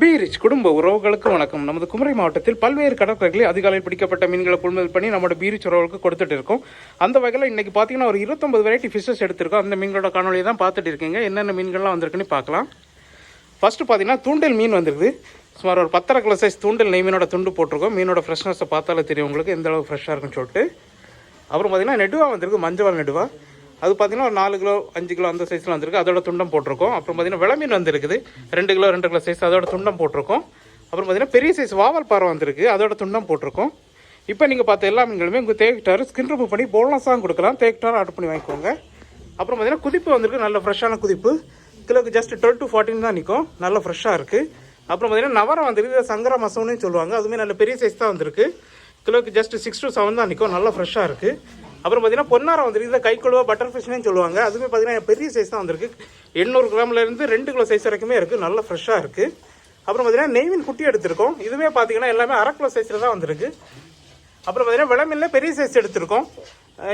பீரிச் குடும்ப உறவுகளுக்கு வணக்கம். நமது குமரி மாவட்டத்தில் பல்வேறு கடற்கரைகளில் அதிகாலையில் பிடிக்கப்பட்ட மீன்களை கொள்முதல் பண்ணி நம்மளோட பீரிச் உறவுகளுக்கு கொடுத்துட்டு இருக்கோம். அந்த வகையில் இன்னைக்கு பார்த்தீங்கன்னா ஒரு இருபத்தொம்பது வெரைட்டி ஃபிஷஸ் எடுத்திருக்கோம். அந்த மீன்களோட காணொலியை தான் பார்த்துட்டு இருக்கீங்க. என்னென்ன மீன்கள்லாம் வந்திருக்குன்னு பார்க்கலாம். ஃபஸ்ட்டு பார்த்தீங்கன்னா தூண்டில் மீன் வந்திருக்குது. சுமார் ஒரு பத்தரை கிலோ சைஸ் தூண்டில் நெய் மீனோட துண்டு போட்டிருக்கோம். மீனோட ஃப்ரெஷ்னஸை பார்த்தாலே தெரியும் உங்களுக்கு எந்த அளவு ஃப்ரெஷ்ஷாக இருக்குன்னு சொல்லிட்டு. அப்புறம் பார்த்தீங்கன்னா நெடுவா வந்திருக்கு மஞ்சள் நெடுவா. அது பார்த்தீங்கன்னா ஒரு நாலு கிலோ அஞ்சு கிலோ அந்த சைஸில் வந்திருக்கு. அதோட துண்டம் போட்டிருக்கோம். அப்புறம் பார்த்தீங்கன்னா விளமீன் வந்திருக்குது. ரெண்டு கிலோ ரெண்டு கிலோ சைஸ் அதோட துண்டம் போட்டிருக்கோம். அப்புறம் பார்த்திங்கன்னா பெரிய சைஸ் வாவல் பாறை வந்திருக்கு. அதோட துண்டம் போட்டிருக்கோம். இப்போ நீங்கள் பார்த்த எல்லா மீன்களுமே உங்கள் தேக்கிட்டார் ஸ்கின் ரிமூவ் பண்ணி போனஸாக கொடுக்கலாம். தேக்கிட்டார் ஆர்டர் பண்ணி வாங்கிக்கோங்க. அப்புறம் பார்த்தீங்கன்னா குதிப்பு வந்திருக்கு. நல்ல ஃப்ரெஷ்ஷான குதிப்பு. கிலோக்கு ஜஸ்ட் டுவெல் டு ஃபார்ட்டின் தான் நிற்கும் நல்ல ஃப்ரெஷ்ஷாக இருக்குது அப்புறம் பார்த்தீங்கன்னா நவரம் வந்திருக்கு. சங்கர மசம்னு சொல்லுவாங்க. அதுவுமே நல்ல பெரிய சைஸ் தான் வந்திருக்கு. கிலோக்கு ஜஸ்ட் சிக்ஸ் டு செவன் தான் நிற்கும் நல்லா ஃப்ரெஷ்ஷாக இருக்குது அப்புறம் பார்த்தீங்கன்னா பொன்னாரம் வந்திருக்கு. இதை கைக்குழுவா பட்டர் ஃபிஷ்னு சொல்லுவாங்க. அதுவுமே பார்த்தீங்கன்னா பெரிய சைஸ் தான் வந்திருக்கு. எண்ணூறு கிராம்லேருந்து ரெண்டு கிலோ சைஸ் வரைக்குமே இருக்குது நல்லா ஃப்ரெஷ்ஷாக இருக்குது அப்புறம் பார்த்தீங்கன்னா நெய்வின் குட்டி எடுத்திருக்கோம். இதுவுமே பார்த்தீங்கன்னா எல்லாமே அரை கிலோ சைஸில் தான் வந்திருக்கு. அப்புறம் பார்த்தீங்கன்னா விளமில்ல பெரிய சைஸ் எடுத்திருக்கோம்.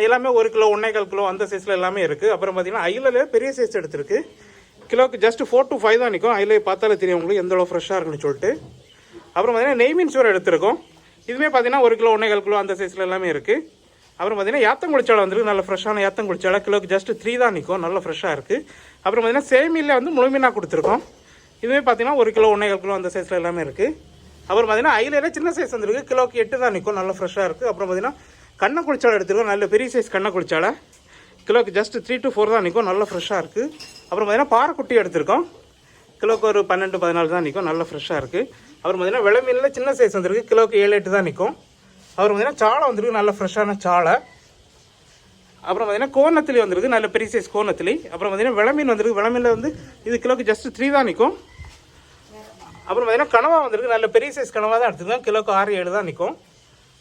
எல்லாமே ஒரு கிலோ ஒன்றேகால் கிலோ அந்த சைஸில் எல்லாமே இருக்குது அப்புறம் பார்த்தீங்கன்னா ஐலில் பெரிய சைஸ் எடுத்திருக்கு. கிலோக்கு ஜஸ்ட் ஃபோர் டு ஃபைவ் தான் நிற்கும் ஐலே பார்த்தாலே தெரியும் உங்களுக்கு எந்த அளவு ஃப்ரெஷ்ஷாக இருக்குன்னு சொல்லிட்டு. அப்புறம் பார்த்தீங்கன்னா நெய் மீன் சோறு எடுத்திருக்கோம். இதுவுமே பார்த்தீங்கன்னா ஒரு கிலோ ஒன்றேகால் கிலோ அந்த சைஸில் எல்லாமே இருக்குது அப்புறம் பார்த்தீங்கன்னா ஏத்தங்குளிச்சாலை வந்துருக்கு. நல்ல ஃப்ரெஷ்ஷான ஏத்தங்குளிச்சாலை கிலோக்கு ஜஸ்ட் த்ரீ தான் நிற்கும் நல்ல ஃப்ரெஷ்ஷாக இருக்குது அப்புறம் பார்த்தீங்கன்னா சேமியில் வந்து முழுமீனாக கொடுத்துருக்கோம். இதுவே பார்த்தீங்கன்னா ஒரு கிலோ ஒன்றே கிலோ அந்த சைஸில் எல்லாமே இருக்குது அப்புறம் பார்த்தீங்கன்னா ஐலேயே சின்ன சைஸ் வந்துருக்கு. கிலோக்கு எட்டு தான் நிற்கும் நல்ல ஃப்ரெஷ்ஷாக இருக்குது அப்புறம் பார்த்தீங்கன்னா கண்ணை குளிச்சாலை எடுத்துருக்கோம். நல்ல பெரிய சைஸ் கண்ணை குளிச்சாலை கிலோக்கு ஜஸ்ட் த்ரீ டு ஃபோர் தான் நிற்கும் நல்ல ஃப்ரெஷ்ஷாக இருக்குது அப்புறம் பார்த்தீங்கன்னா பாறைக்குட்டி எடுத்திருக்கோம். கிலோக்கு ஒரு பன்னெண்டு பதினாலு தான் நிற்கும் நல்ல ஃப்ரெஷ்ஷாக இருக்குது அப்புறம் பார்த்தீங்கன்னா விளமீனில் சின்ன சைஸ் வந்துருக்கு. கிலோக்கு ஏழு எட்டு தான் நிற்கும் அப்புறம் பார்த்தீங்கன்னா சாலை வந்துருக்கு நல்ல ஃப்ரெஷ்ஷான சாலை. அப்புறம் பார்த்தீங்கன்னா கோணத்திலி வந்துருக்கு நல்ல பெரிய சைஸ் கோணத்திலி. அப்புறம் பார்த்தீங்கன்னா விளமீன் வந்திருக்கு. விளமீனில் வந்து இது கிலோக்கு ஜஸ்ட் த்ரீ தான் நிற்கும் அப்புறம் பார்த்தீங்கன்னா கனவா வந்துருக்கு நல்ல பெரிய சைஸ் கனவா தான் எடுத்துருக்கோம் கிலோக்கு ஆறு ஏழு தான் நிற்கும்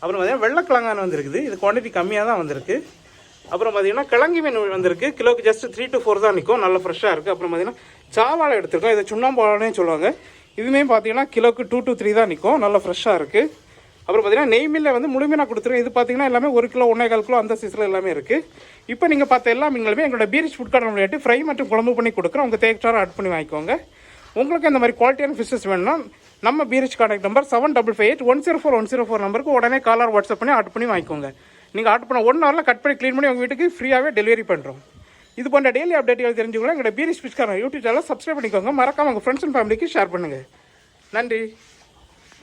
அப்புறம் பார்த்தீங்கன்னா வெள்ளக்கிழங்கான வந்திருக்குது. இது குவான்டிட்டி கம்மியாக தான் வந்திருக்கு. அப்புறம் பார்த்தீங்கன்னா கிழங்கி மீன் வந்திருக்கு. கிலோக்கு ஜஸ்ட் த்ரீ டு ஃபோர் தான் நிற்கும் நல்ல ஃப்ரெஷ்ஷாக இருக்குது அப்புறம் பார்த்தீங்கன்னா சாவாழை எடுத்திருக்கோம் இதை சுண்ணாம்பாழனே சொல்லுவாங்க. இதுவுமே பார்த்தீங்கன்னா கிலோக்கு டூ டு த்ரீ தான் நிற்கும் நல்ல ஃப்ரெஷ்ஷாக இருக்குது அப்புறம் பார்த்தீங்கன்னா நெய்மில்ல வந்து முழுமையாக கொடுத்துருக்கோம் இது பார்த்தீங்கன்னா எல்லாமே ஒரு கிலோ ஒன்றே கால் கிலோ அந்த சைஸில் எல்லாமே இருக்குது இப்போ நீங்கள் பார்த்த எல்லா மீன்களுமே எங்களோட பீரிச் ஃபுட் விளையாட்டு ஃப்ரை மற்றும் குழம்பு பண்ணி கொடுக்குறோம். உங்கள் தேக்டாரை ஆட் பண்ணி வாங்கிக்கோங்க. உங்களுக்கு இந்த மாதிரி குவாலிட்டியான ஃபிஷஸ் வேணும்னா நம்ம Peerich contact number seven double five eight one zero four one zero four நம்பருக்கு உடனே காலர் வாட்ஸ்அப் பண்ணி ஆர்டர் பண்ணி வாங்கிக்கோங்க. நீங்கள் ஆர்டர் பண்ண ஒன் ஹவரில் கட் பண்ணி க்ளீன் பண்ணி உங்கள் வீட்டுக்கு ஃப்ரீயாகவே டெலிவரி பண்ணுறோம் இது போன்ற டெய்லி அப்டேட்டுகள் தெரிஞ்சுக்கலாம் எங்களோட பீரிச் ஃபிஷ்காரன் யூடியூப் சேனல் சப்ஸ்கிரைப் பண்ணிக்கோங்க. மறக்காம உங்கள் ஃப்ரெண்ட்ஸ் அண்ட் ஃபேமிலிக்கு ஷேர் பண்ணுங்கள் நன்றி.